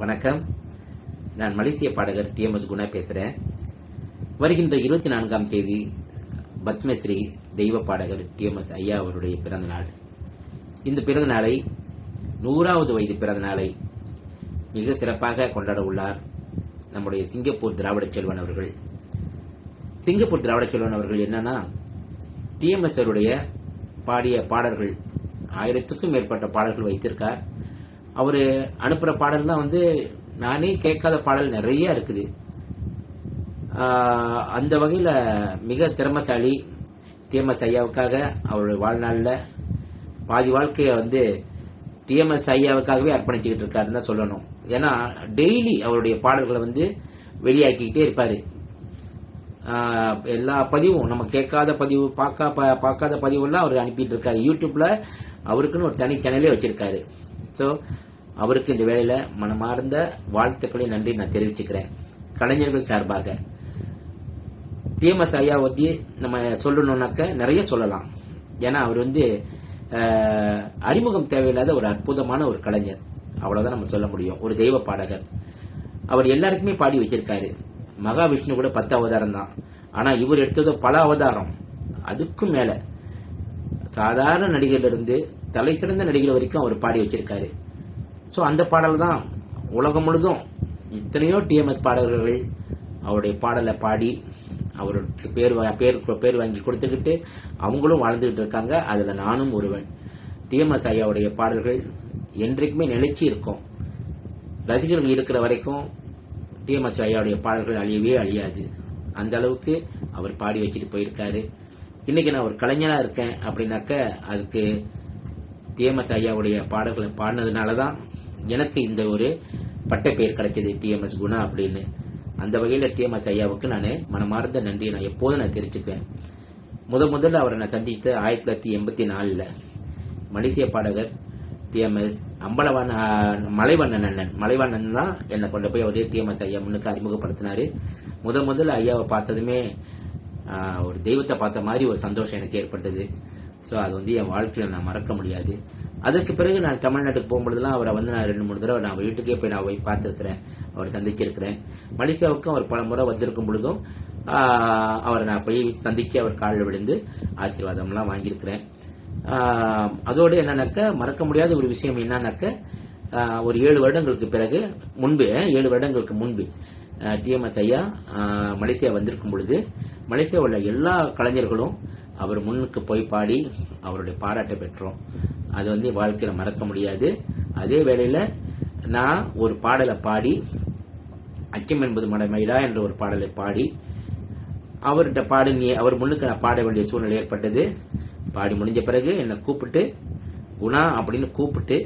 வணக்கம். நான் மலேசிய பாடகர் டி எம் எஸ் குணா பேசுறேன். வருகின்ற இருபத்தி நான்காம் தேதி பத்மஸ்ரீ தெய்வ பாடகர் டி எம் எஸ் ஐயா அவருடைய பிறந்த நாள். இந்த பிறந்த நாளை நூறாவது வயது பிறந்த நாளை மிக சிறப்பாக கொண்டாட உள்ளார் நம்முடைய சிங்கப்பூர் திராவிட செல்வன் அவர்கள். சிங்கப்பூர் திராவிட செல்வன் அவர்கள் என்னன்னா டிஎம்எஸ் அவருடைய பாடிய பாடல்கள் ஆயிரத்துக்கும் மேற்பட்ட பாடல்கள் வைத்திருக்கார். அவரு அனுப்புற பாடல்லாம் வந்து நானே கேட்காத பாடல் நிறைய இருக்குது. அந்த வகையில் மிக திறமசாலி டிஎம்எஸ் ஐயாவுக்காக அவருடைய வாழ்நாளில் பாதி வாழ்க்கையை வந்து டிஎம்எஸ் ஐயாவுக்காகவே அர்ப்பணிச்சுக்கிட்டு இருக்காருன்னு தான் சொல்லணும். ஏன்னா டெய்லி அவருடைய பாடல்களை வந்து வெளியாக்கிக்கிட்டே இருப்பார். எல்லா பதிவும் நம்ம கேட்காத பதிவு பார்க்க ப- பார்க்காத பதிவெல்லாம் அவர் அனுப்பிட்டு இருக்காரு. யூடியூப்ல அவருக்குன்னு ஒரு தனி சேனலே வச்சிருக்காரு. ஸோ அவருக்கு இந்த வேலையில மனமார்ந்த வாழ்த்துக்களை நன்றி நான் தெரிவிச்சுக்கிறேன். கலைஞர்கள் சார்பாக. டிஎம்எஸ் ஐயா பத்தி நம்ம சொல்லணும்னாக்க நிறைய சொல்லலாம். ஏன்னா அவர் வந்து அறிமுகம் தேவையில்லாத ஒரு அற்புதமான ஒரு கலைஞர். அவ்வளவுதான் நம்ம சொல்ல முடியும். ஒரு தெய்வ பாடகர். அவர் எல்லாருக்குமே பாடி வச்சிருக்காரு. மகாவிஷ்ணு கூட பத்து அவதாரம் தான். ஆனா இவர் எடுத்தது பல அவதாரம். அதுக்கும் மேல. சாதாரண நடிகர்ல இருந்து தலை சிறந்த நடிகர் வரைக்கும் அவர் பாடி வச்சிருக்காரு. ஸோ அந்த பாடல் தான் உலகம் முழுதும் இத்தனையோ டிஎம்எஸ் பாடகர்கள் அவருடைய பாடலை பாடி அவருக்கு பேர் பேர் பேர் வாங்கி கொடுத்துக்கிட்டு அவங்களும் வாழ்ந்துகிட்டு இருக்காங்க. அதில் நானும் ஒருவன். டிஎம்எஸ் ஐயாவுடைய பாடல்கள் என்றைக்குமே நிலைச்சி இருக்கும். ரசிகர்கள் இருக்கிற வரைக்கும் டிஎம்எஸ் ஐயாவுடைய பாடல்கள் அழியவே அழியாது. அந்த அளவுக்கு அவர் பாடி வச்சுட்டு போயிருக்காரு. இன்னைக்கு நான் ஒரு கலைஞராக இருக்கேன் அப்படின்னாக்க அதுக்கு டிஎம்எஸ் ஐயாவுடைய பாடல்களை பாடினதுனால தான் எனக்கு இந்த ஒரு பட்ட பெயர் கிடைச்சது டிஎம்எஸ் குணா அப்படின்னு. அந்த வகையில் டிஎம்எஸ் ஐயாவுக்கு நான் மனமார்ந்த நன்றியை நான் எப்போதும் நான் தெரிஞ்சுக்குவேன். முத முதல்ல அவரை நான் சந்தித்த ஆயிரத்தி தொள்ளாயிரத்தி எண்பத்தி நாலில். மலேசிய பாடகர் டிஎம்எஸ் அம்பலவான் மலைவண்ணன் அண்ணன். மலைவண்ணன் தான் என்னை கொண்டு போய் அவரே டிஎம்எஸ் ஐயா முன்னுக்கு அறிமுகப்படுத்தினாரு. முத முதல்ல ஐயாவை பார்த்ததுமே ஒரு தெய்வத்தை பார்த்த மாதிரி ஒரு சந்தோஷம் எனக்கு ஏற்பட்டது. ஸோ அது வந்து என் வாழ்க்கையில் நான் மறக்க முடியாது. அதற்கு பிறகு நான் தமிழ்நாட்டுக்கு போகும்பொழுதுலாம் அவரை வந்து நான் ரெண்டு மூணு தடவை நான் வீட்டுக்கே போய் நான் போய் பார்த்துருக்கிறேன். அவரை சந்திச்சிருக்கிறேன். மலிகாவுக்கும் அவர் பல முறை வந்திருக்கும் பொழுதும் அவரை நான் போய் சந்தித்து அவர் காலில் விழுந்து ஆசீர்வாதம்லாம் வாங்கியிருக்கிறேன். அதோடு என்னன்னாக்க மறக்க முடியாத ஒரு விஷயம் என்னன்னாக்க ஒரு ஏழு வருடங்களுக்கு பிறகு முன்பு ஏழு வருடங்களுக்கு முன்பு டிஎம்எஸ் ஐயா ஆஹ் மலேசியா வந்திருக்கும் பொழுது மலேசியா உள்ள எல்லா கலைஞர்களும் அவர் முன்னுக்கு போய் பாடி அவருடைய பாராட்டை பெற்றோம். அது வந்து வாழ்க்கையில மறக்க முடியாது. அதே வேளையில நான் ஒரு பாடலை பாடி அச்சம் என்பது மடமைடா என்ற ஒரு பாடலை பாடி அவர்கிட்ட பாடு நீ அவர் முன்னுக்கு நான் பாட வேண்டிய சூழ்நிலை ஏற்பட்டது. பாடி முடிஞ்ச பிறகு என்னை கூப்பிட்டு குணா அப்படின்னு கூப்பிட்டு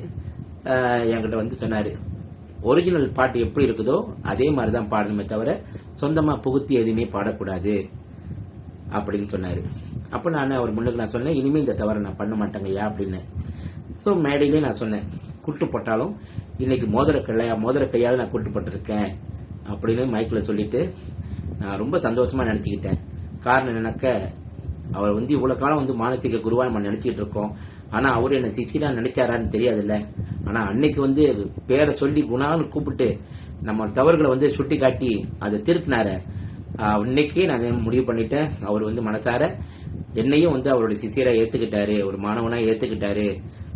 என்கிட்ட வந்து சொன்னாரு. ஒரிஜினல் பாட்டு எப்படி இருக்குதோ அதே மாதிரி தான் பாடணுமே தவிர சொந்தமா புகுத்தி எதுவுமே பாடக்கூடாது அப்படின்னு சொன்னாரு. அப்ப நான் அவர் முன்னுக்கு நான் சொன்னேன் இனிமே இந்த தவறை நான் பண்ண மாட்டேங்கய்யா அப்படின்னு. ஸோ மேடையிலே நான் சொன்னேன் குட்டு போட்டாலும் இன்னைக்கு மோதிர கையா மோதிர கையால் நான் குட்டு போட்டிருக்கேன் அப்படின்னு மைக்கில் சொல்லிட்டு நான் ரொம்ப சந்தோஷமா நினச்சிக்கிட்டேன். காரணம் என்னன்னாக்க அவர் வந்து இவ்வளோ காலம் வந்து மானசீக குருவா நம்ம நினச்சிக்கிட்டு இருக்கோம். ஆனால் அவர் என்னை சிசிலாக நினைச்சாரான்னு தெரியாதுல்ல. ஆனால் அன்னைக்கு வந்து பேரை சொல்லி குணான்னு கூப்பிட்டு நம்ம தவறுகளை வந்து சுட்டி காட்டி அதை திருத்தினாரு. இன்னைக்கே நான் முடிவு பண்ணிட்டேன். அவர் வந்து மனசார என்னையும் வந்து அவருடைய சிசியராக ஏற்றுக்கிட்டாரு ஒரு மாணவனாக ஏற்றுக்கிட்டாரு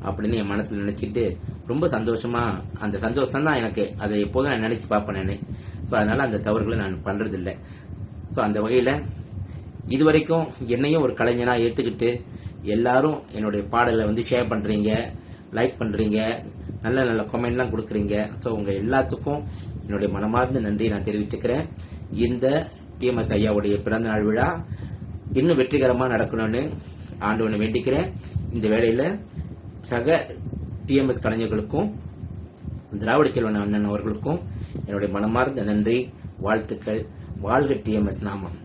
அப்படின்னு என் மனசுல நினைச்சிட்டு ரொம்ப சந்தோஷமா அந்த சந்தோஷம் தான் எனக்கு. அதை எப்போதும் நான் நினைச்சு பார்ப்பேன் நான். ஸோ அதனால அந்த தவறுகளை நான் பண்றது இல்லை ஸோ அந்த வகையில இதுவரைக்கும் என்னையும் ஒரு கலைஞனா ஏத்துக்கிட்டு எல்லாரும் என்னுடைய பாடலை வந்து ஷேர் பண்றீங்க லைக் பண்றீங்க நல்ல நல்ல கமெண்ட்லாம் கொடுக்குறீங்க. ஸோ உங்க எல்லாத்துக்கும் என்னுடைய மனமார்ந்த நன்றி நான் தெரிவிச்சுக்கிறேன். இந்த டிஎம்எஸ் ஐயாவுடைய பிறந்த நாள் விழா இன்னும் வெற்றிகரமாக நடக்கணும்னு ஆண்டவனை வேண்டிக்கிறேன். இந்த வேளையில சக டிஎம்எஸ் கலைஞர்களுக்கும் திராவிட செல்வன் அண்ணன் அவர்களுக்கும் என்னுடைய மனமார்ந்த நன்றி வாழ்த்துக்கள். வாழ்க டிஎம்எஸ் நாமம்.